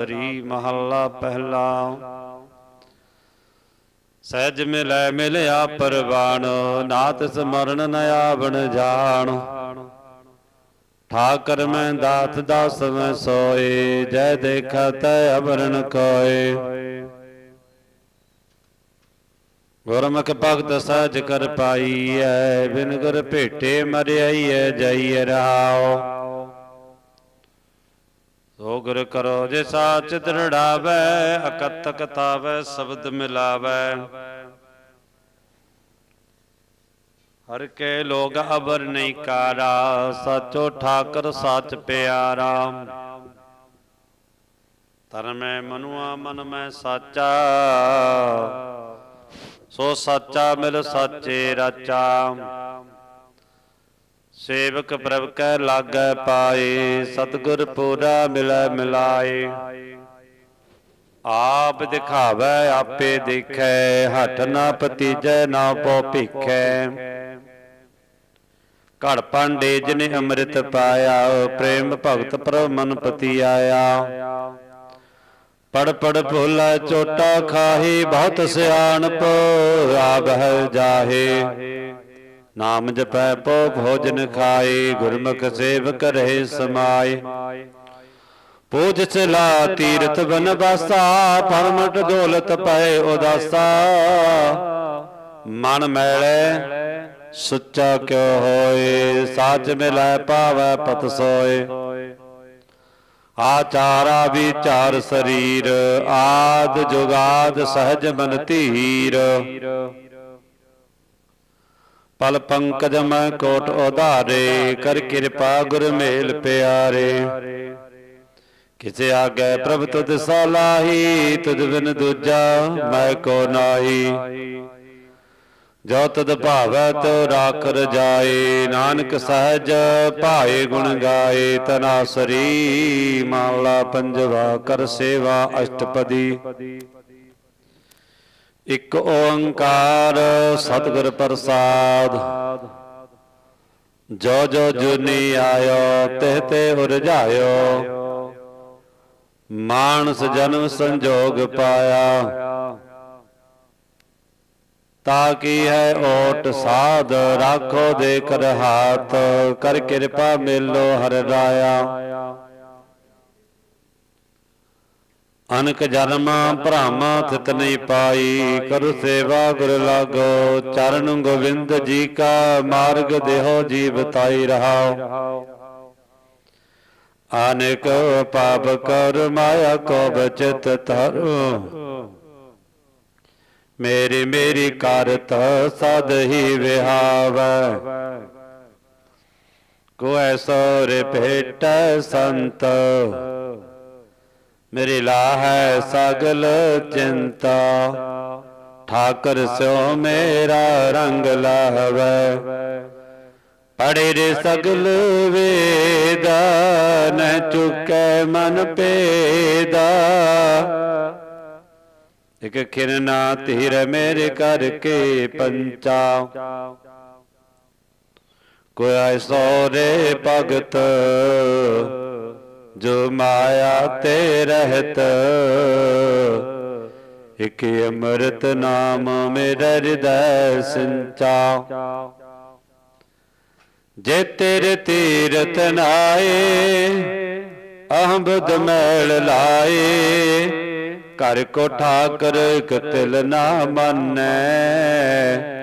ਰੀ ਮਹੱਲਾ ਪਹਿਲਾ। ਸਹਿਜ ਮਿਲੈ ਮਿਲਿਆ ਪਰਵਾਣ ਨਾਤ ਸਮਰਨ ਨ ਆਵਣ ਜਾਣ। ਠਾਕਰ ਮੈਂ ਦਾਤ ਦਾਸ ਮੈਂ ਸੋਏ ਜੈ ਦੇਖਤ ਅਵਰਣ ਕੋਏ। ਗੁਰਮੁਖ ਭਗਤ ਸਹਿਜ ਕਰ ਪਾਈਐ ਬਿਨ ਗੁਰ ਭੇਟੇ ਮਰਿਆਈਐ ਜਾਈਐ ਰਹਾਓ ਸੋ ਗੁਰ ਕਰੋ ਜੇ ਸਾਚ ਦ੍ਰਿੜਾਵੈ ਅਕਤ ਕਤਾਵੈ ਸ਼ਬਦ ਮਿਲਾਵੈ। ਹਰ ਕੇ ਲੋਗ ਅਬਰ ਨਹੀਂ ਕਾਰਾ, ਸਾਚੋ ਠਾਕਰ, ਸਾਚ ਪਿਆਰਾ। ਤਨ ਮਨੁਆ, ਮਨ ਮੈਂ ਸਾਚਾ। ਸੋ ਸਾਚਾ ਮਿਲ ਸਾਚੇ ਰਾਚਾ। ਸੇਵਕ ਪ੍ਰਭ ਕੈ ਲਾਗੈ ਪਾਏ, ਸਤਿਗੁਰ ਪੂਰਾ ਮਿਲੈ ਮਿਲਾਏ। ਆਪ ਦਿਖਾਵੈ, ਆਪੇ ਦੇਖੈ, ਹੱਠ ਨਾ ਪਤੀਜੈ ਨਾ ਪੋ ਭਿਖੈ। ਘੜ ਪਾਂਡੇ ਜਿਨੇ ਅੰਮ੍ਰਿਤ ਪਾਇਆ, ਪ੍ਰੇਮ ਭਗਤ ਪ੍ਰਭ ਮਨ ਪਤੀ ਆਇਆ। ਪੜ ਪੜ ਭੋਲਾ ਚੋਟਾ ਖਾਹੀ, ਬਹੁਤ ਸਿਆਣਪ, ਆਵਹਿ ਜਾਹੇ। ਨਾਮ ਜਪੈ ਪੋ ਭੋਜਨ ਖਾਏ, ਗੁਰਮੁਖ ਸੇਵਕ ਰਹੇ ਸਮਾਏ। ਪੂਜ ਚਲਾ ਤੀਰਥ ਬਨ ਬਾਸਾ ਪਰਮਟ ਦੌਲਤ ਪਏ ਉਦਾਸਾ। ਮਨ ਮੈਲੇ, ਸੁੱਚਾ ਕਿਉ ਹੋਏ, ਸਾਚ ਮਿਲੈ ਪਾਵੈ ਪਤ ਸੋਏ। ਆਚਾਰਾ ਵਿਚਾਰ ਸਰੀਰ, ਆਦ ਜੁਗਾਦ ਸਹਜ ਮਨ ਧੀਰ। ਪਲ ਪੰਕਜ ਮੈਂ ਕੋਟ ਉਧਾਰੇ, ਕਰ ਕਿਰਪਾ ਗੁਰ ਮੇਲ ਪਿਆਰੇ। ਕਿਸੇ ਆਗੇ ਪ੍ਰਭ ਤੁਧ ਸਲਾਹੀ, ਤੁਧ ਬਿਨ ਦੂਜਾ ਮੈਂ ਕੋ ਨਾਹੀ। ਜੋ ਤਦ ਭਾਵੈ ਤੋ ਰਾਖ ਰਜਾਏ ਨਾਨਕ ਸਹਿਜ ਭਾਏ ਗੁਣ ਗਾਏ ਤਨਾਸਰੀ ਮਾਲਾ ਪੰਜਵਾ ਕਰ ਸੇਵਾ ਅਸ਼ਟਪਦੀ। ਇਕ ਓੰਕਾਰ ਸਤਿਗੁਰ ਪ੍ਰਸਾਦ। ਜੋ ਜੋ ਜੁਨੀ ਆਇਓ, ਤਿਹ ਤੇ ਉਰਝਾਇਓ ਮਾਨਸ ਜਨਮ ਸੰਜੋਗ ਪਾਇਆ। ਤਾ ਕੀ ਹੈ ਓਟ ਸਾਧ, ਰਾਖੋ ਦੇ ਕਰ ਹਾਥ ਕਰ ਕਿਰਪਾ ਮਿਲੋ ਹਰ ਰਾਇਆ। ਅਨਕ ਜਨਮ ਭ੍ਰਮ ਥਿਤ ਨਹੀਂ ਪਾਈ, ਕਰੁ ਸੇਵਾ ਗੁਰ ਲਾਗੋ, ਚਰਨ ਗੋਬਿੰਦ ਜੀ ਕਾ ਮਾਰਗ ਦੇਹੋ ਜੀ ਬਤਾਈ ਰਹਾਓ। ਅਨੇਕ ਪਾਪ ਕਰ ਮਾਇਆ ਕੋ ਬਚਤ ਧਰੋ। ਮੇਰੀ ਮੇਰੀ ਕਰਤ ਸਦ ਹੀ ਵਿਹਾਵੈ। ਕੋ ਐਸੋ ਰੇ ਭੇਟ ਸੰਤ। ਮੇਰੀ ਲਾਹੈ ਸਗਲ ਚਿੰਤਾ। ਠਾਕਰ ਸਿਉ ਮੇਰਾ ਰੰਗ ਲਾਹਵੈ। ਪੜੇ ਰੇ ਸਗਲ ਵੇਦ, ਨ ਚੁਕੈ ਮਨ ਪੇਦਾ ਇਕ ਖਿਰਨਾ ਧੀਰ ਮੇਰੇ ਕਰਕੇ ਪੰਚਾ। ਕੋਈ ਸੋਰੇ ਭਗਤ ਜੋ ਮਾਇਆ ਤੇ ਰਹਿਤ। ਇਕ ਅੰਮ੍ਰਿਤ ਨਾਮ ਮੇਰਾ ਹਿਰਦੈ ਸਿੰਚਾ। ਜੇ ਤੇਰੇ ਤੀਰਤ ਨਾਏ ਅਹੰ ਮੈਲ ਲਾਏ, ਘਰ ਕੋ ਠਾਕਰ ਕਤਲ ਨਾ ਮੰਨੈ।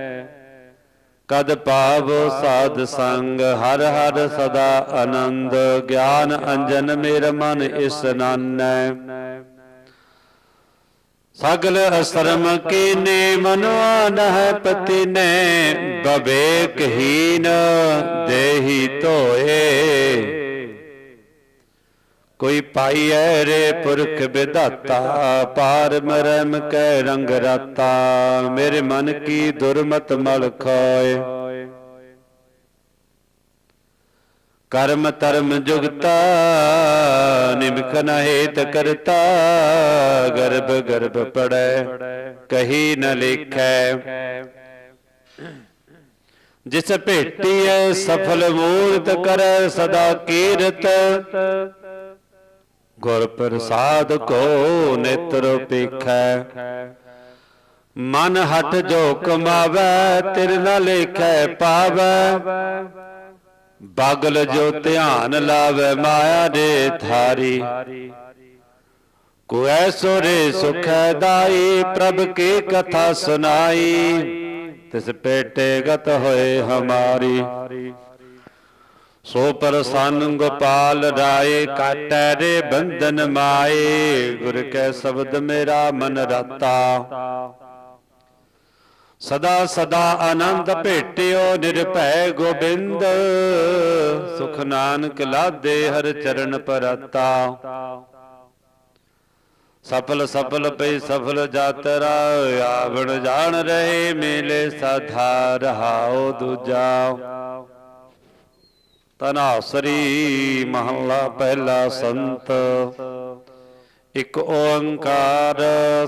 ਕਦ ਪਾਵ ਸਾਧ ਸੰਗ, ਹਰ ਹਰ ਸਦਾ ਆਨੰਦ, ਗਿਆਨ ਅੰਜਨ ਮੇਰ ਮਨ ਇਸ ਨਾਨੈ। ਸਗਲ ਅਸਰਮ ਕੀਨੇ ਮਨਵਾ ਨਹਿ ਪਤੀ ਨੇ ਬਵੇਕਹੀਨ ਦੇਹੀ ਧੋਏ। ਕੋਈ ਪਾਈਐ ਰੇ ਪੁਰਖ ਵਿਧਾਤਾ, ਪਾਰ ਮਰਮ ਕੈ ਰੰਗ ਰਾਤਾ, ਮੇਰੇ ਮਨ ਕੀ ਦੁਰਮਤ ਮਲ ਖੋਏ। ਕਰਮ ਧਰਮ ਜੁਗਤਾ ਨਿਮਕ ਨ ਕਰਤਾ, ਗਰਭ ਗਰਭ ਪੜੈ, ਕਹੀ ਨ ਲਿਖੈ। ਜਿਸ ਭੇਟੀ ਭੇਟੀਐ ਸਫਲ ਮੂਰਤ ਕਰੈ, ਸਦਾ ਕੀਰਤ ਗੁਰ ਪ੍ਰਸਾਦ ਕੋ ਨੇਤਰ ਪੇਖੈ। ਮਨ ਹਟ ਜੋ ਕਮਾਵੈ ਤਿਰ ਨ ਲੇਖੈ ਪਾਵੈ। ਬਾਗਲ ਜੋ ਧਿਆਨ ਲਾਵੈ, ਮਾਇਆ ਦੇ ਥਾਰੀ ਕੋ ਐਸੋ ਰੇ ਸੁਖੈ ਦਾਈ, ਪ੍ਰਭ ਕੀ ਕਥਾ ਸੁਨਾਈ। ਤਿਸ ਪੇਟੇ ਗਤ ਹੋਏ ਹਮਾਰੀ। ਸੋ ਪ੍ਰਸੰਨ ਗੋਪਾਲ ਰਾਏ ਕਾਟੈ ਰੇ ਬੰਧਨ ਮਾਏ। ਗੁਰ ਕੈ ਸ਼ਬਦ ਮੇਰਾ ਮਨ ਰਤਾ। ਸਦਾ ਸਦਾ ਆਨੰਦ ਭੇਟਿਓ ਨਿਰਭੈ ਗੋਬਿੰਦ। ਸੁਖ ਨਾਨਕ ਲਾਦੇ ਹਰ ਚਰਨ ਪਰਤਾ। ਸਫਲ ਸਫਲ ਪਈ ਸਫਲ ਜਾਤਰਾ ਆਵਣ ਜਾਣ ਰਹੇ ਮੇਲੇ ਸਾਧਾ ਰਹਾਓ ਦੂਜਾ। ਤਨਾਸਰੀ ਮਹੱਲਾ ਪਹਿਲਾ ਸੰਤ। ਇਕ ਓੰਕਾਰ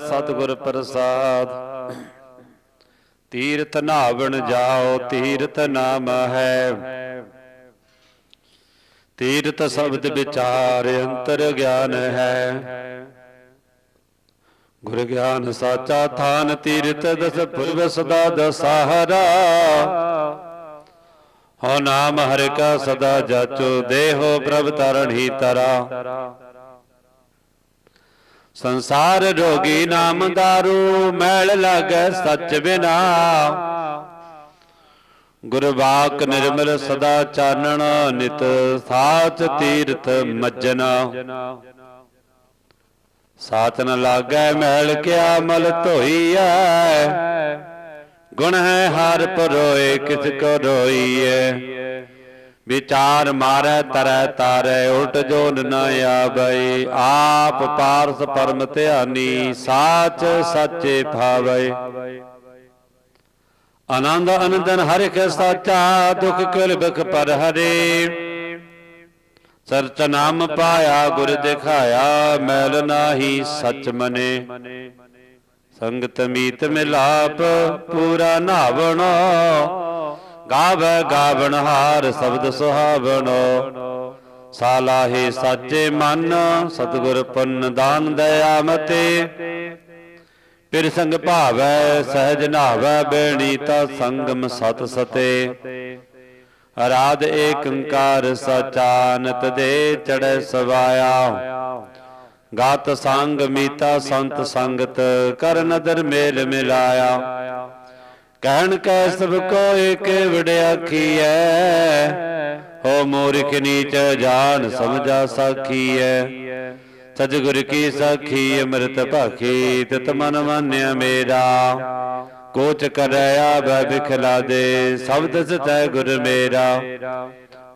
ਸਤਿਗੁਰ ਪ੍ਰਸਾਦ। ਤੀਰਥ ਨਾਵਣ ਜਾਓ, ਤੀਰਥ ਨਾਮ ਹੈ। ਤੀਰਥ ਸ਼ਬਦ ਵਿਚਾਰ ਅੰਤਰ ਗਿਆਨ ਹੈ। ਗੁਰ ਗਿਆਨ ਸਾਚਾ ਥਾਨ ਤੀਰਥ ਦਸ ਪੁਰਬ ਸਦਾ ਦਸਾਹਰਾ। ਹੋ ਨਾਮ ਹਰਿ ਕਾ ਸਦਾ ਜਾਚੋ ਦੇਹੋ ਪ੍ਰਭ ਤਰਣ ਹੀ ਤਰਾ। ਸੰਸਾਰ ਰੋਗੀ ਨਾਮ ਦਾਰੂ, ਮੈਲ ਲਾਗੈ ਸੱਚ ਬਿਨਾ। ਗੁਰਬਾਕ ਨਿਰਮਲ ਸਦਾ ਚਾਨਣ, ਨਿਤ ਸਾਚ ਤੀਰਥ ਮੱਜਨਾ। ਸਾਚ ਨ ਲਾਗੈ ਮੈਲ ਕਿਆ ਮਲ ਧੋਈਐ। ਗੁਣ ਹੈ ਹਰ ਪਰੋਏ ਕਿਸ ਕੋ ਰੋਈਐ ਵਿਚਾਰ ਮਾਰੈ ਤਰੈ ਤਾਰੈ ਉਲਟ ਜੋਨ ਨ ਆਵੈ ਆਪ ਪਾਰਸ ਪਰਮ ਧਿਆਨੀ ਸਾਚ ਸਾਚੇ ਭਾਵੈ। ਆਨੰਦ ਅਨੰਦਨ ਹਰਿ ਕੇ ਸਾਚਾ ਦੁਖ ਕੁਲ ਬਿਖ ਪਰ ਹਰੇ ਸਰਚ ਨਾਮ ਪਾਇਆ ਗੁਰ ਦਿਖਾਇਆ ਮੈਲ ਨਾਹੀ ਸਚ ਮਨੇ। ਸੰਗਤ ਮੀਤ ਮਿਲਾਪ, ਪੂਰਾ ਨਾਵਣ। ਗਾਵ ਗਾਵਣ ਹਾਰ ਸ਼ਬਦ ਸੁਹਾਵਣ। ਸਾਲਾਹੇ ਸਾਚੇ ਮਨ, ਸਤਿਗੁਰ ਪੁੰਨ ਦਾਨ ਦਇਆ ਮਤੇ। ਪਿਰ ਸੰਗ ਭਾਵੈ, ਸਹਿਜ ਨਾਵੈ ਬੇਣੀ ਤਾ ਸੰਗਮ ਸਤ ਸਤੇ। ਅਰਾਧ ਏਕੰਕਾਰ ਸਚਾਨਤ ਦੇ ਚੜੈ ਸਵਾਇਆ। ਗਾਤ ਸੰਗ ਮੀਤਾ ਸੰਤ ਸੰਗਤ, ਕਰ ਨਦਰ ਮੇਲ ਮਿਲਾਇਆ। ਕਹਿਣ ਕੈ ਸਭ ਕੋ ਏਕ ਵਿੜਿਆਖੀਐ ਹੋ ਮੂਰਖ ਨੀਚ ਜਾਣ ਸਮਝਾ ਸਾਖੀਐ ਸਤਿਗੁਰ ਕੀ ਸਾਖੀ ਅੰਮ੍ਰਿਤ ਭਾਖੀ ਤਿਤ ਮਨ ਮਾਨਿਆ ਮੇਰਾ। ਕੋਚ ਕਰਇਆ ਬੈ ਬਿਖਲਾ ਦੇ ਸ਼ਬਦ ਸਤੈ ਗੁਰ ਮੇਰਾ।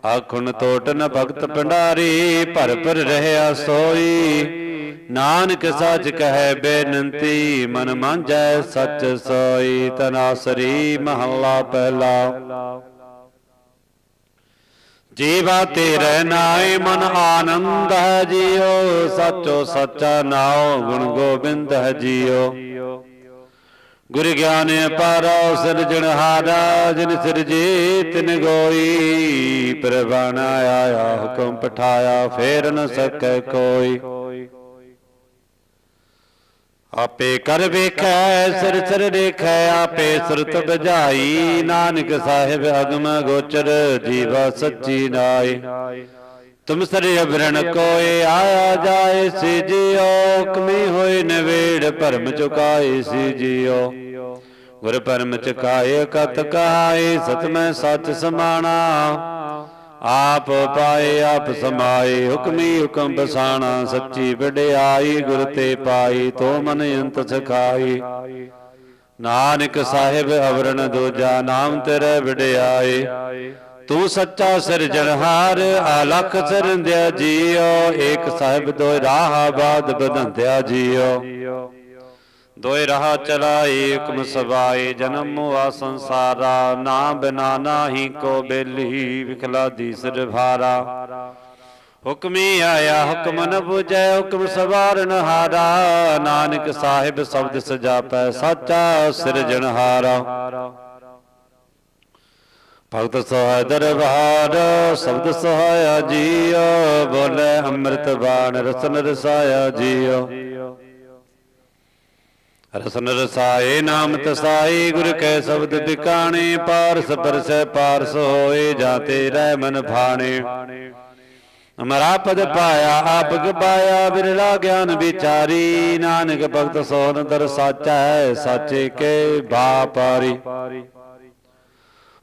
ਆਖਣ ਤੋਟ ਨ ਭਗਤ ਭੰਡਾਰੀ ਭਰ ਭਰ ਰਹਿਆ ਸੋਈ। ਨਾਨਕ ਸੱਚ ਕਹੈ ਬੇਨੰਤੀ, ਮਨ ਮਾਂਜੈ ਸੱਚ ਸੋਈ ਤਨਾਸਰੀ ਮਹੱਲਾ ਪਹਿਲਾ। ਜੀਵਾ ਤੇਰੇ ਨਾਏ ਮਨ ਆਨੰਦ ਹੈ ਜੀਓ, ਸੱਚੋ ਸੱਚਾ ਨਾਉ ਗੁਣ ਗੋਬਿੰਦ ਹੈ ਜੀਓ। ਗੁਰ ਗਿਆਨ ਪਾਰੋ ਸਿਰਜਣਹਾਰਾ ਜਿਨ ਸਿਰਜੀ ਤਿਨ ਗੋਈ, ਪ੍ਰਵਾਨ ਆਇਆ, ਹੁਕਮ ਪਠਾਇਆ, ਫੇਰ ਨ ਸਕੈ ਕੋਈ। ਆਪੇ ਕਰ ਵੇਖੈ, ਸਿਰ ਸਿਰ ਦੇਖੈ, ਆਪੇ ਸੁਰਤ ਬੁਝਾਈ। ਨਾਨਕ ਸਾਹਿਬ ਅਗਮ ਗੋਚਰ, ਜੀਵਾ ਸੱਚੀ ਨਾਈ ਤੁਮ ਸਰੇ ਅਬਰਣ ਕੋਏ ਆਇਆ ਜਾਏ ਸੀ ਜਿਉ ਕਮੀ ਹੋਏ ਨਵੇੜ ਭਰਮ ਚੁਕਾਏ ਸੀ ਜਿਉ ਗੁਰ ਪਰਮ ਚੁਕਾਏ, ਕਤ ਕਹਾਏ ਸਤਮੈ ਸੱਚ ਸਮਾਣਾ। ਆਪ ਪਾਏ ਆਪ ਸਮਾਏ ਹੁਕਮੀ ਹੁਕਮ ਬਸਾਣਾ ਸੱਚੀ ਵਡਿਆਈ ਗੁਰ ਤੇ ਪਾਈ ਤੋ ਮਨ ਅੰਤ ਸਖਾਈ। ਨਾਨਕ ਸਾਹਿਬ ਅਵਰਣ ਦੂਜਾ ਨਾਮ ਤੇਰੇ ਵਡਿਆਈ। ਤੂੰ ਸੱਚਾ ਸਿਰਜਣਹਾਰ ਆਲਖ ਸਿਰੰਦਿਆ ਜੀਓ। ਏਕ ਸਾਹਿਬ ਦੋਇ ਰਾਹ ਬਾਦ ਬਦੰਦਿਆ ਜੀਓ। ਦੋਇ ਰਾਹ ਚਲਾਏ, ਹੁਕਮ ਸਵਾਏ, ਜਨਮ ਮੁਆ ਸੰਸਾਰਾ, ਨਾ ਬਿਨਾ ਨਾਹੀ ਕੋ ਬੇਲੀ, ਵਿਖਲਾ ਦੀ ਭਾਰਾ ਹੁਕਮੀ ਆਇਆ, ਹੁਕਮ ਨ 부ਜੈ ਹੁਕਮ ਸਵਾਰਨ ਹਾਰਾ। ਨਾਨਕ ਸਾਹਿਬ ਸ਼ਬਦ ਸਜਾਪੈ, ਸਾਚਾ ਸਿਰਜਣਹਾਰਾ ਭਗਤ ਸਹਾਇ ਦਰਬਾਰ, ਸ਼ਬਦ ਸਹਾਇਆ ਜੀਓ ਬੋਲੇ ਅੰਮ੍ਰਿਤ ਬਾਣ ਰਸਨ ਰਸਾਇਆ ਜੀਓ। ਰਸਨ ਰਸਾਏ ਨਾਮ ਤਸਾਈ ਗੁਰ ਕੈ ਸ਼ਬਦ ਬਿਕਾਣੇ, ਪਾਰਸ ਪਰਸੈ ਪਾਰਸ ਹੋਏ, ਜਾਤੇ ਰਹਿ ਮਨ ਭਾਣੇ। ਅਮਰਾ ਪਦ ਪਾਇਆ ਆਪ ਗਵਾਇਆ ਬਿਰਲਾ ਗਿਆਨ ਵਿਚਾਰੀ। ਨਾਨਕ ਭਗਤ ਸੋਨ ਦਰ ਸਾਚਾ ਹੈ, ਸਾਚੇ ਕੇ ਬਾਪਾਰੀ।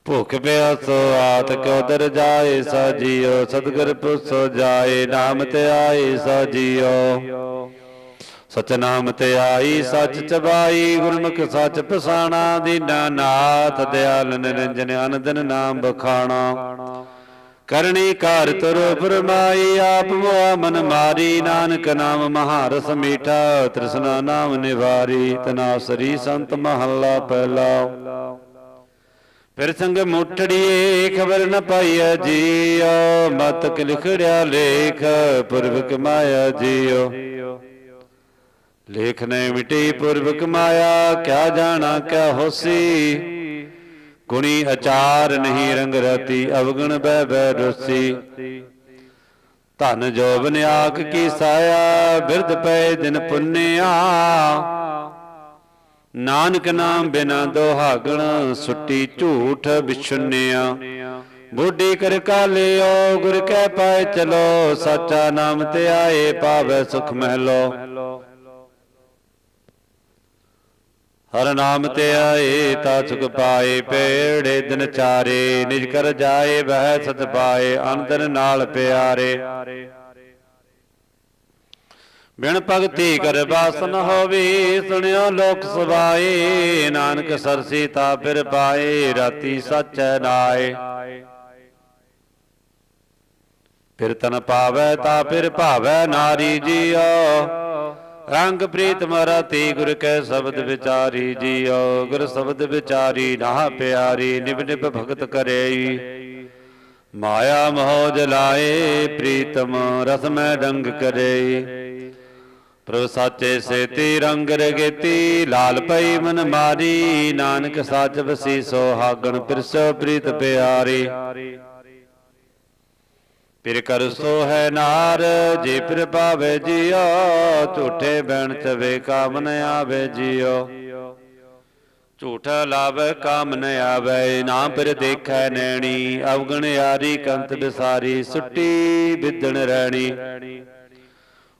ਭੁਖ ਪਿਆਸ ਆਤ ਕਿਉ ਦਰ ਜਾਏ, ਸਾਜੀਓ ਸਤਿਗੁਰ ਪੁਰਸੋ ਜਾਏ, ਨਾਮ ਤੇ ਆਏ, ਸਾਜੀਓ। ਸਚ ਨਾਮ ਤੇ ਆਈ ਸੱਚ ਚਬਾਈ ਗੁਰਮੁਖ ਸੱਚ ਪਸਾਣਾ ਦੀਨਾ ਨਾਥ ਦਿਆਲ ਨਿਰੰਜਨ ਅਨੰਦਨ ਨਾਮ ਬਖਾਣਾ। ਕਰਨੀ ਕਾਰ ਤੁਰ ਫਰਮਾਈ ਆਪ ਮੋਆ ਮਨ ਮਾਰੀ ਨਾਨਕ ਨਾਮ ਮਹਾਰਸ ਮੀਠਾ ਤ੍ਰਿਸ਼ਨਾ ਨਾਮ ਨਿਵਾਰੀ ਤਨਾਸਰੀ ਸੰਤ ਮਹੱਲਾ ਪਹਿਲਾ। ਫਿਰ ਸੰਗ ਮੁੱਠੜੀਏ ਖਬਰ ਨ ਪਾਈਐ ਜੀਓ ਮਤਕ ਲਿਖੜਿਆ ਲੇਖ ਪੁਰਵਕ ਮਾਇਆ ਜੀਓ। ਲੇਖ ਨੇ ਮਿਟੀ ਪੁਰਬ ਕਮਾਇਆ ਕਿਆ ਜਾਣਾ, ਕਿਆ ਹੋਸੀ। ਗੁਣੀ ਅਚਾਰ ਨਹੀਂ ਰੰਗ ਰਤੀ, ਅਵਗਣ ਬਹਿ ਬੈ ਰੁਸੀ। ਧਨ ਜੋਬਨ ਆਖ ਕੀ ਸਾਇਆ, ਬਿਰਧ ਪਏ ਦਿਨ ਪੁੰਨਿਆ। ਨਾਨਕ ਨਾਮ ਬਿਨਾ ਦੋਹਾਗਣ, ਸੁੱਟੀ ਝੂਠ ਵਿਛੁੰਨਿਆ ਬੁੱਢੀ ਕਰ ਕਾਲਿਓ ਗੁਰ ਕਹਿ ਪਾਏ ਚਲੋ, ਸਾਚਾ ਨਾਮ ਤੇ ਆਏ, ਪਾਵੈ ਸੁਖ ਮਹਿਲੋ। ਹਰ ਨਾਮ ਤੇ ਆਏ ਤਾ ਸੁਖ ਪਾਏ ਪੇੜੇ ਦਿਨ ਚਾਰੇ ਨਿਜ ਕਰ ਜਾਏ ਬਹਿ ਸਤ ਪਾਏ ਅੰਦਰ ਨਾਲ ਪਿਆਰੇ। ਬਿਨ ਭਗਤੀ ਕਰ ਬਾਸਨ ਹੋਵੇ ਸੁਣਿਓ ਲੋਕ ਸਵਾਏ ਨਾਨਕ ਸਰਸੀ ਤਾ ਫਿਰ ਪਾਏ ਰਾਤੀ ਸੱਚੈ ਨਾਏ। ਫਿਰ ਤਨ ਪਾਵੈ ਤਾ ਫਿਰ ਭਾਵੈ ਨਾਰੀ ਜੀਓ। ਰੰਗ ਪ੍ਰੀਤ ਮਰਤੀ ਗੁਰ ਕੈ ਸ਼ਬਦ ਵਿਚਾਰੀ ਜੀਓ, ਗੁਰ ਸ਼ਬਦ ਵਿਚਾਰੀ ਨਾ ਪਿਆਰੀ ਨਿਬ ਨਿਬ ਭਗਤ ਕਰੇਈ। ਮਾਇਆ ਮੋਹ ਜਲਾਏ, ਪ੍ਰੀਤਮ ਰਸ ਮੈਂ ਡੰਗ ਕਰੇਈ। ਪ੍ਰਭ ਸਾਚੇ ਸੇਤੀ ਰੰਗ ਰਗੇਤੀ, ਲਾਲ ਪਈ ਮਨ ਮਾਰੀ, ਨਾਨਕ ਸਾਚ ਵਸੀ ਸੋਹਾਗਣ ਪਿਰਸੋ ਪ੍ਰੀਤ ਪਿਆਰੀ। ਪਿਰ ਕਰ ਸੋ ਹੈ ਨਾਰ, ਜੇ ਪਿਰ ਪਾਵੇ ਜੀਓ ਝੂਠੇ ਬੈਣ ਚਵੇ ਕਾਮ ਨ ਆਵੇ ਜੀਓ ਝੂਠਾ ਲਾਵੇ ਕਾਮ ਨ ਆਵੇ ਨਾ ਪਿਰ ਦੇਖੈ ਨੈਣੀ, ਅਵਗਣ ਯਾਰੀ ਕੰਤ ਬਿਸਾਰੀ, ਸੁੱਟੀ ਵਿਦਣ ਰਹਿਣੀ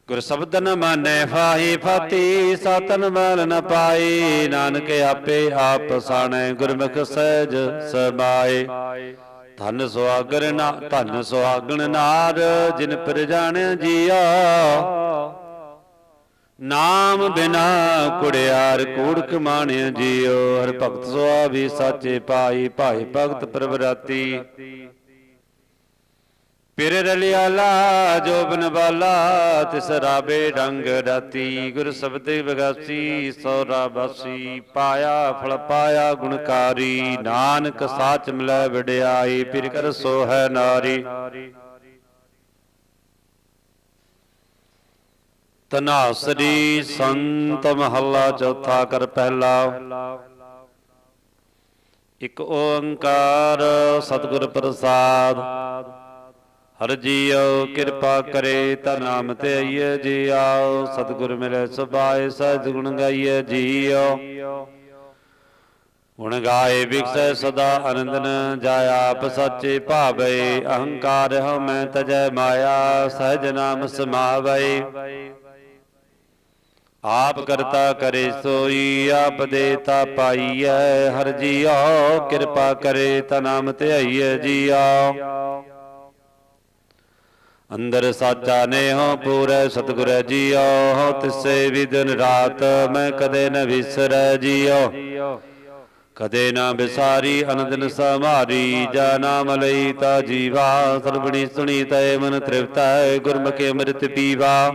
ਗੁਰ ਸ਼ਬਦ ਮਾਨੈ ਫਾਹੀ ਫਾਤੀ, ਸਤਨ ਮਨ ਨ ਪਾਈ, ਨਾਨਕ ਆਪੇ ਆਪ ਸਾਣੈ, ਗੁਰਮੁਖ ਸਹਿਜ ਸਮਾਏ। ਧਨ ਸੁਆਗਰ ਨਾ, ਧਨ ਸੁਆਗਣ ਨਾਰ, ਜਿਨ ਪਰ ਜੀਆ। ਨਾਮ ਬਿਨਾ ਕੁੜਿਆਰ ਕੂੜ ਕਮਾਣਿਆ ਜੀਓ। ਹਰ ਭਗਤ ਸੁਆਵੀ, ਸਾਚੇ ਪਾਈ ਭਾਈ ਭਗਤ ਪ੍ਰਵਰਾਤੀ। ਪਿਰ ਰਲਿਆਲਾ, ਜੋਬਨ ਵਾਲਾ ਤਿਸ ਰਾਬੇ ਰੰਗ ਰਾਤੀ। ਗੁਰ ਸ਼ਬਦੇ ਵਿਗਾਸੀ, ਸੋਰਾ ਬਾਸੀ। ਪਾਇਆ, ਫਲ ਪਾਇਆ, ਗੁਣਕਾਰੀ। ਨਾਨਕ ਸਾਚ ਮਿਲੈ ਵਡਿਆਈ, ਪਿਰ ਕਰ ਸੋ ਨਾਰੀ। ਤਨਾਸਰੀ ਸੰਤ ਮਹੱਲਾ ਚੌਥਾ ਕਰ ਪਹਿਲਾ। ਇਕ ਓੰਕਾਰ ਸਤਿਗੁਰ ਪ੍ਰਸਾਦ। ਹਰ ਜੀਉ ਕਿਰਪਾ ਕਰੇ ਤਾ ਨਾਮ ਤੇ ਆਈਏ ਜੀ ਆਓ ਸਤਿਗੁਰ ਮਿਲੇ ਸੁਭਾਏ ਸਹਿਜ ਗੁਣ ਗਾਈਏ ਜੀਉ। ਗੁਣ ਗਾਏ ਵਿਖਸੈ ਸਦਾ ਆਨੰਦਨ ਜਾਇ ਆਪ ਸੱਚੇ ਭਾਵੇ। ਅਹੰਕਾਰ ਹਉ ਮੈਂ ਤਜੈ ਮਾਇਆ, ਸਹਿਜ ਨਾਮ ਸਮਾਵੈ। ਆਪ ਕਰਤਾ ਕਰੇ ਸੋਈ, ਆਪ ਦੇਤਾ ਪਾਈਐ। ਹਰ ਜੀਉ ਕਿਰਪਾ ਕਰੇ ਤਾ ਨਾਮ ਤੇ ਆਈਏ ਜੀਉ। ਅੰਦਰ ਸਾਚਾ ਨੇਹੋ ਪੂਰੈ ਸਤਿਗੁਰ ਜੀਓ, ਤਿਸੇ ਵੀ ਦਿਨ ਰਾਤ ਮੈਂ ਕਦੇ ਨ ਵਿਸਰੈ ਜੀਓ। ਕਦੇ ਨਾ ਵਿਸਾਰੀ ਅਨੰਦਨ ਸਮਾਰੀ ਜਾ ਨਾਮ ਲਈ ਤਾ ਜੀਵਾ। ਸਰਬਣੀ ਸੁਣੀ ਤੈ ਮਨ ਤ੍ਰਿਪਤੈ, ਗੁਰਮੁਖੇ ਅੰਮ੍ਰਿਤ ਪੀਵਾ।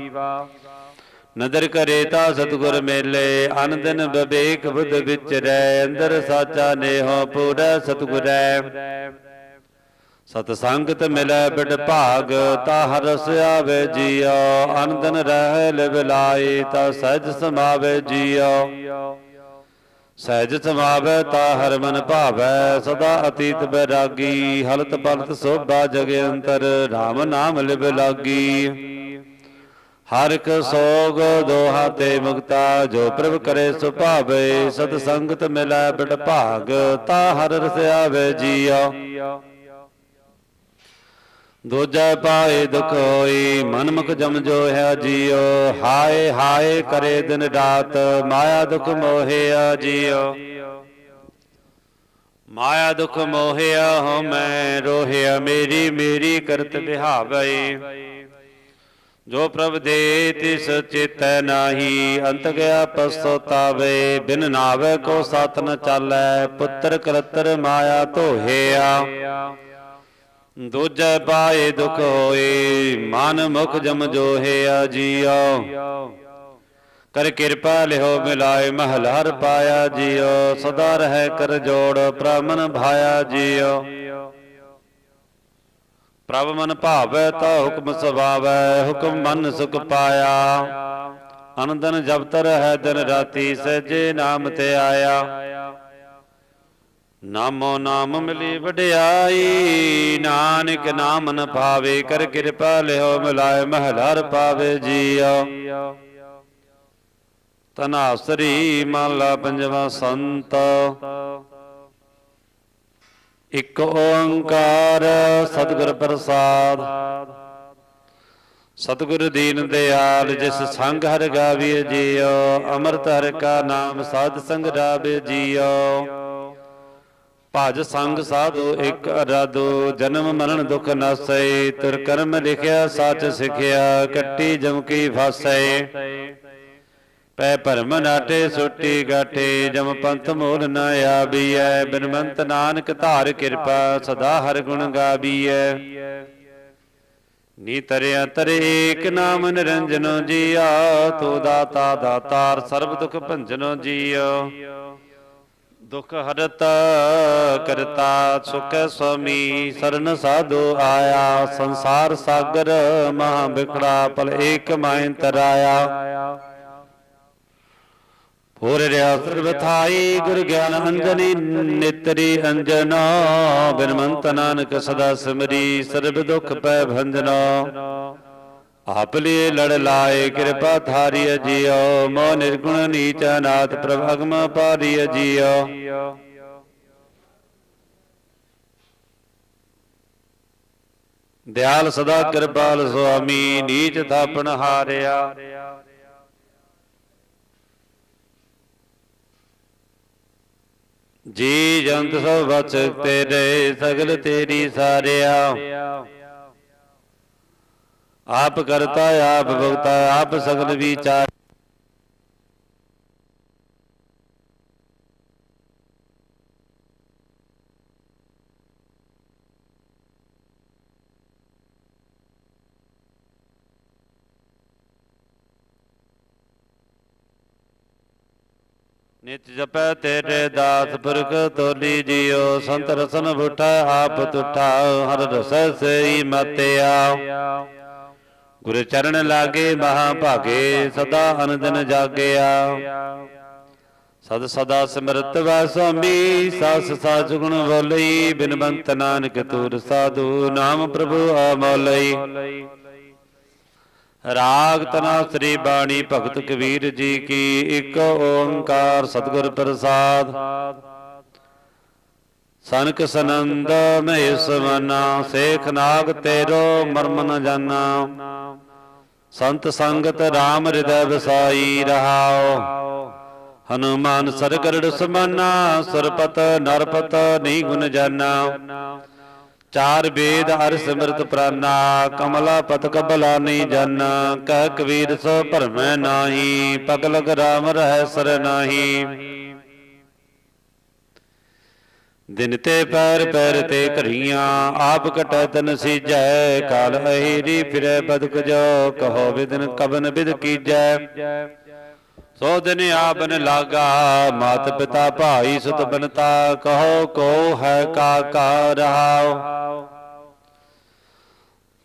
ਨਦਰ ਕਰੇ ਤਾ ਸਤਿਗੁਰ ਮੇਲੇ ਅਨੰਦਨ ਬਵੇਕ ਬੁੱਧ ਵਿਚਰੈ ਅੰਦਰ ਸਾਚਾ ਨੇਹੋ ਪੂਰਾ ਸਤਿਗੁਰੈ। ਸਤ ਸੰਗਤ ਮਿਲੈ ਬਿਡ ਭਾਗ, ਤਾ ਹਰਸ ਆਵੇ ਜੀਉ ਅਨੰਦਨ ਰਹਿ ਲਿਵ ਤਾ ਸਹਿਜ ਸਮਾਵੇ ਜੀਉ ਸਹਿਜ ਸਮਾਵੈ, ਤਾ ਹਰ ਮਨ ਭਾਵੈ, ਸਦਾ ਅਤੀਤ ਬੈਰਾਗੀ। ਹਲਤ ਪਲਤ ਸੋਭਾ ਜਗ ਅੰਤਰ RAM ਨਾਮ ਲਿਵ ਲਾਗੀ। ਹਰ ਇੱਕ ਸੋਗ ਦੋਹਾ ਤੇ ਮੁਕਤਾ, ਜੋ ਪ੍ਰਭ ਕਰੇ ਸੁਭਾਵੇ ਸਤ ਸੰਗਤ ਮਿਲੈ ਬਿਟ ਭਾਗ, ਤਾ ਹਰ ਰਸ ਆਵੇ ਜੀਉ ਦੂਜੈ ਪਾਏ ਦੁਖ ਹੋਈ ਮਨ ਮੁਖ ਜਮ ਜੋ ਹੈ ਜੀਉ ਹਾਏ ਹਾਏ ਕਰੇ ਦਿਨ ਰਾਤ, ਮਾਇਆ ਦੁਖ ਮੋਹਿਆ ਜੀਉ ਮਾਇਆ ਦੁਖ ਮੋਹਿਆ ਹਉ ਮੈਂ ਰੋਹਿਆ ਮੇਰੀ ਮੇਰੀ ਕਰਤ ਬਿਹਾਵੈ ਜੋ ਪ੍ਰਭ ਦੇ ਤਿਸ ਚੇਤੈ ਨਾਹੀ, ਅੰਤ ਗਿਆ ਪਸਤਾਵੇ ਬਿਨ ਨਾਵੇ ਕੋ ਸਤ ਨ ਚਾਲੈ, ਪੁੱਤਰ ਕਰਤਰ ਮਾਇਆ ਧੋਹਿਆ ਦੂਜੈ ਪਾਏ ਦੁਖ ਹੋਏ, ਮਨ ਮੁਖ ਜਮ ਜੋਹਿਆ ਜੀਉ ਕਰ ਕਿਰਪਾ ਲਿਓ ਮਿਲਾਏ ਮਹਲ ਹਰ ਪਾਇਆ ਜੀਉ ਸਦਾ ਰਹਿ ਕਰ ਜੋੜ ਪ੍ਰਮਨ ਭਾਇਆ ਜੀਉ ਪ੍ਰਭ ਮਨ ਭਾਵੈ ਤਾ ਹੁਕਮ ਸੁਭਾਵੈ, ਹੁਕਮ ਮਨ ਸੁਖ ਪਾਇਆ। ਅਨੰਦਨ ਜਪਤ ਹੈ ਦਿਨ ਰਾਤੀ, ਸਹਿਜੇ ਨਾਮ ਤੇ ਆਇਆ। ਨਾਮੋ ਨਾਮ ਮਿਲੀ ਵਡਿਆਈ, ਨਾਨਕ ਨਾਮ ਨ ਭਾਵੇ, ਕਰ ਕਿਰਪਾ ਲਿਓ, ਮਿਲਾਏ ਮਹਲਾਰ ਪਾਵੇ ਜੀਉ ਤਨਾਸਰੀ ਮਹਲਾ ਪੰਜਵਾ ਸੰਤ। ਇਕ ਓੰਕਾਰ, ਸਤਿਗੁਰ ਪ੍ਰਸਾਦ। ਸਤਿਗੁਰ ਦੀਨ ਦਿਆਲ, ਜਿਸ ਸੰਗ ਹਰ ਗਾਵੀਏ ਜੀਉ ਅੰਮ੍ਰਿਤ ਹਰ ਕਾ ਨਾਮ ਸਾਧ ਸੰਗ ਰਾਵੇ ਜੀਉ ਭਜ ਸੰਗ ਸਾਧੂ ਇਕ ਅਰਾਧੋ, ਜਨਮ ਮਰਨ ਦੁਖ ਨਾਸੈ ਤੁਰ ਕਰਮ ਲਿਖਿਆ, ਸੱਚ ਸਿਖਿਆ, ਕੱਟੀ ਜਮ ਫਾਸੈ ਪੈ ਭਰਮ ਨਾਟੇ, ਸੁੱਟੀ ਗਾਠੇ, ਜਮ ਪੰਥ ਮੂਲ ਨ ਆਬੀਐ ਬਿਨਵੰਤ ਨਾਨਕ ਧਾਰ ਕਿਰਪਾ, ਸਦਾ ਹਰ ਗੁਣ ਗਾਬੀਐ। ਨੀ ਤਰਿਆ ਤਰੇ ਏਕ ਨਾਮ ਨਿਰੰਜਨੋ ਜੀਆ, ਤੋ ਦਾਤਾ ਦਾਤਾਰ ਸਰਬ ਦੁਖ ਭੰਜਨੋ ਜੀਓ ਦੁਖ ਹਰਤ ਕਰਤਾ ਸੁਖ ਸੁਮੀ ਸਰਨ ਸਾਧੂ ਆਇਆ। ਸੰਸਾਰ ਸਾਗਰ ਮਹਾ ਬਿਖੜਾ ਪਲ ਏਕ ਮਾਇ ਤਰਾਇਆ। ਹੋਰ ਰਿਆ ਸਰਬ ਥਾਈ ਗੁਰ ਗਿਆਨ ਅੰਜਨੀ, ਨਿਤਰੀ ਅੰਜਨਾ। ਬਿਨਮੰਤ ਨਾਨਕ ਸਦਾ ਸਿਮਰੀ, ਸਰਬ ਦੁਖ ਪੈ ਭੰਜਨਾ। ਆਪ ਲਈ ਲੜ ਲਾਏ, ਕਿਰਪਾ ਥਾਰੀ ਜੀਓ ਮੋ ਨਿਰਗੁਣ ਨੀਚ ਨਾਥ ਪ੍ਰਭ ਅਗਮ ਪਾਰੀ ਜੀਓ। ਦਿਆਲ ਸਦਾ ਕਿਰਪਾਲ ਸੁਆਮੀ, ਨੀਚ ਥਾਪਣ ਹਾਰਿਆ। ਜੀ ਜੰਤ ਸਭ ਬਚ, ਤੇਰੇ ਸਗਲ ਤੇਰੀ ਸਾਰਿਆ। ਆਪ ਕਰਤਾ, ਆਪ ਭੁਗਤਾ, ਆਪ ਸਗਲ ਵਿਚਾਰ ਨਿਤ ਜਪੈ ਤੇਰੇ ਦਾਸ ਪੁਰਖ, ਤੋਲੀ ਜਿਉ ਸੰਤ ਰਸਨ ਬੁਠਾ, ਆਪ ਤੁਠਾ, ਹਰ ਰਸੈ ਸਈ ਮਤਿਆ। ਗੁਰ ਚਰਨ ਲਾਗੇ ਮਹਾ ਭਾਗੇ, ਸਦਾ ਅਨੰਦਨ ਜਾਗਿਆ। ਸਦ ਸਦਾ ਸਿਮਰਤ ਵੈ ਸਾਸ ਸਾਚ ਗੁਣ ਬੋਲਈ ਬਿਨਵੰਤ ਨਾਨਕ ਤੂਰ ਸਾਧੂ, ਨਾਮ ਪ੍ਰਭੂ ਆਮੋਲਈ ਰਾਗ ਤਨਾ ਸ੍ਰੀ ਬਾਣੀ ਭਗਤ ਕਬੀਰ ਜੀ ਕੀ, ਇੱਕ ਓੰਕਾਰ ਸਤਿਗੁਰ ਪ੍ਰਸਾਦ। ਸਨਕ ਸਨੰਦ, ਮਹੇਸ਼ ਮਨਾ ਸੇਖ ਨਾਗ ਤੇਰੋ, ਮਰਮ ਨ ਜਾਨਾ। ਸੰਤ ਸੰਗਤ RAM ਹਿਰਦੈ ਵਸਾਈ ਰਹਾਓ। ਹਨੂਮਾਨ ਸਰਗਰੜ ਸਮਾਨਾ, ਸੁਰਪਤ ਨਰਪਤ ਨਹੀਂ ਗੁਣ ਜਾਨਾ। ਚਾਰ ਵੇਦ ਅਰ ਸਿਮਰਤ ਪ੍ਰਾਨਾ, ਕਮਲਾ ਪਤ ਕਬਲਾ ਨਹੀਂ ਜਾਨਾ। ਕਹਿ ਕਬੀਰ ਸੋ ਭਰਮੈ ਨਾਹੀ ਪਗ ਲਗ ਰਾਮ ਰਹਿ ਸਰ ਨਾਹੀ। ਦਿਨ ਤੇ ਪੈਰ ਪੈਰ ਤੇ ਘਰੀਆਂ ਆਪ ਕਟੈ ਤਨ ਸੀਜੈ, ਕਾਲ ਅਹੀਰੀ ਫਿਰੈ ਬਦਕ ਜੋ, ਕਹੋ ਵਿਦਨ ਕਬਨ ਬਿਦ ਕੀਜੈ। ਸੋ ਦਿਨ ਆਪਨ ਲਾਗਾ, ਮਾਤ ਪਿਤਾ ਭਾਈ ਸੁਤ ਬਨਤਾ, ਕਹੋ ਕੋ ਹੈ ਕਾ ਕਾ ਰਹਾਉ।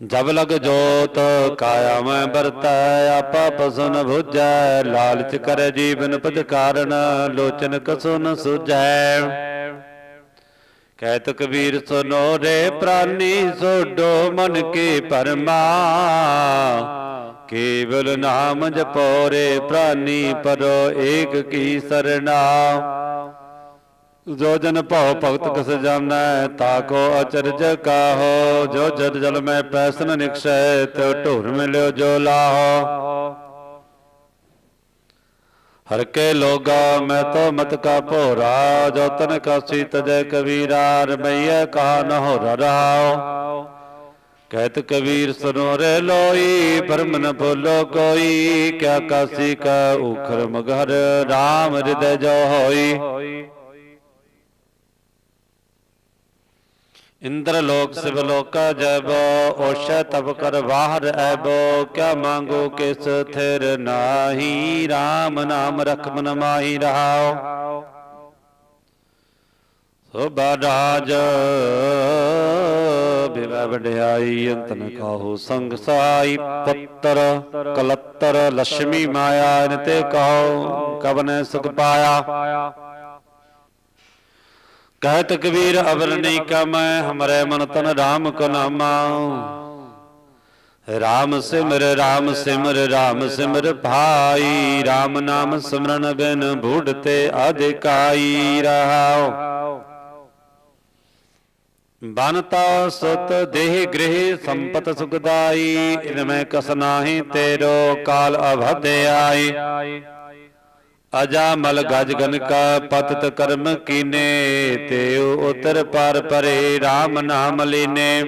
ਜਬ ਲਗ ਜੋਤ, ਕਾਇਆ ਮੈਂ ਵਰਤੈ, ਆਪਾ ਪਸੁ ਨ ਭੁਜੈ, ਲਾਲਚ ਕਰ ਜੀਵਨ ਪਦ ਕਾਰਨ, ਲੋਚਨ ਕਸੁ ਨ ਸੁਝੈ ਕਹਿਤ ਕਬੀਰ ਸੁਨੋ ਰੇ ਪ੍ਰਾਨੀ ਸੋਡੋ ਮਨ ਕੀ ਪਰਮਾ। ਕੇਵਲ ਨਾਮ ਜਪੋ ਰੇ ਪ੍ਰਾਨੀ, ਪਰੋ ਏਕ ਕੀ ਸਰਣਾ। ਜੋ ਜਨ ਭਉ ਭਗਤ ਕਸ ਜਾਣੈ ਤਾਕੋ ਅਚਰਜ ਕਾਹੋ। ਜੋ ਜਦ ਜਲ ਮੈਂ ਪੈਸਨ ਨਿਕਸੈ ਤੋ ਢੋਰ ਮਿਲਿਓ ਜੋ ਲਾਹੋ। ਹਰ ਕੇ ਲੋਗਾ, ਮੈਂ ਤੋ ਮਤ ਕਾ ਭੋਰਾ, ਜੋ ਤਨ ਕਾਸੀ ਤਜੈ ਕਬੀਰਾ ਰਮਈਆ ਕਹਾ ਨ ਹੋ ਰਹਾਓ ਕਹਿਤ ਕਬੀਰ ਸੁਨੋਰੇ ਲੋਈ ਪਰਮ ਨ ਭੁਲੋ ਕੋਈ, ਕਿਆ ਕਾਸੀ ਕਾ ਉਖਰ ਮਗਰ RAM ਹਿਰਦੈ ਜੋ ਹੋਈ। ਇੰਦਰ ਲੋਕ ਸਿਵ ਲੋਕਾ ਜਬੋ, ਓਸ਼ੈ ਤਪ ਕਰ ਬਾਹਰ ਐਬੋ, ਕਿਆ ਮੰਗੋ ਕਿਸ ਥਿਰ ਨਾਹੀ? RAM ਨਾਮ ਰਖ ਮਨ ਮਾਹੀ ਰਹਾਓ। ਸੋਭਾ ਰਾਜ ਬਿਵੈ ਵਡਿਆਈ ਅੰਤ ਨ ਸੰਗ ਸਾਈ, ਪੁੱਤਰ ਕਲੱਤਰ ਲక్ష్ਮੀ ਮਾਇਆ, ਇਨ ਤੇ ਕਹੋ ਕਬਨੇ ਸੁਖ ਪਾਇਆ। ਕਹਿਤ ਕਬੀਰ ਅਵਰ ਨਹੀਂ ਕਮੈ, ਹਮਰੇ ਮਨ ਤਨ ਰਾਮ ਕੋ ਨਾਮਾ। ਰਾਮ ਸਿਮਰ ਰਾਮ ਸਿਮਰ ਰਾਮ ਸਿਮਰ ਭਾਈ। ਰਾਮ ਨਾਮ ਸਿਮਰਨ ਬਿਨ ਬੁੱਢ ਤੇ ਅਧਿਕਾਈ ਰਹਾਓ ਬਨਤਾ ਸੁਤ ਦੇਹ ਗ੍ਰਹਿ ਸੰਪਤ ਸੁਖਦਾਈ ਇਨ ਮੈਂ ਕਸ ਨਾਹੀ ਤੇਰੋ ਕਾਲ ਅਭਦ ਆਈ। ਅਜਾ ਮਲ ਗਜ ਗਨ ਕਾ ਪਤਤ ਕਰਮ ਕੀਨੇ ਤੇਉ ਉਤਰ ਪਰ ਪਰੇ RAM ਨਾਮ ਲੀਨੇ।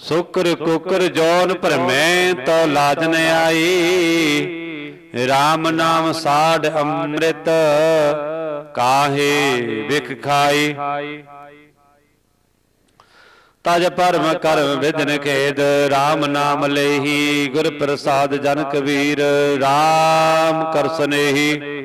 ਸੁਕਰ ਕੁਕਰ ਜੋਨ ਭਰਮੈ ਤੋ ਲਾਜ ਨ ਆਈ। RAM ਨਾਮ ਸਾਡ ਅੰਮ੍ਰਿਤ ਕਾਹੇ ਵਿਖ ਖਾਈ। ਤਜ ਪਰਮ ਕਰਮ ਵਿਦਨ ਖੇਦ RAM ਨਾਮ ਲੇਹੀ ਗੁਰ ਪ੍ਰਸਾਦ ਜਨ ਕਬੀਰ RAM ਕਰ ਸਨੇਹੀ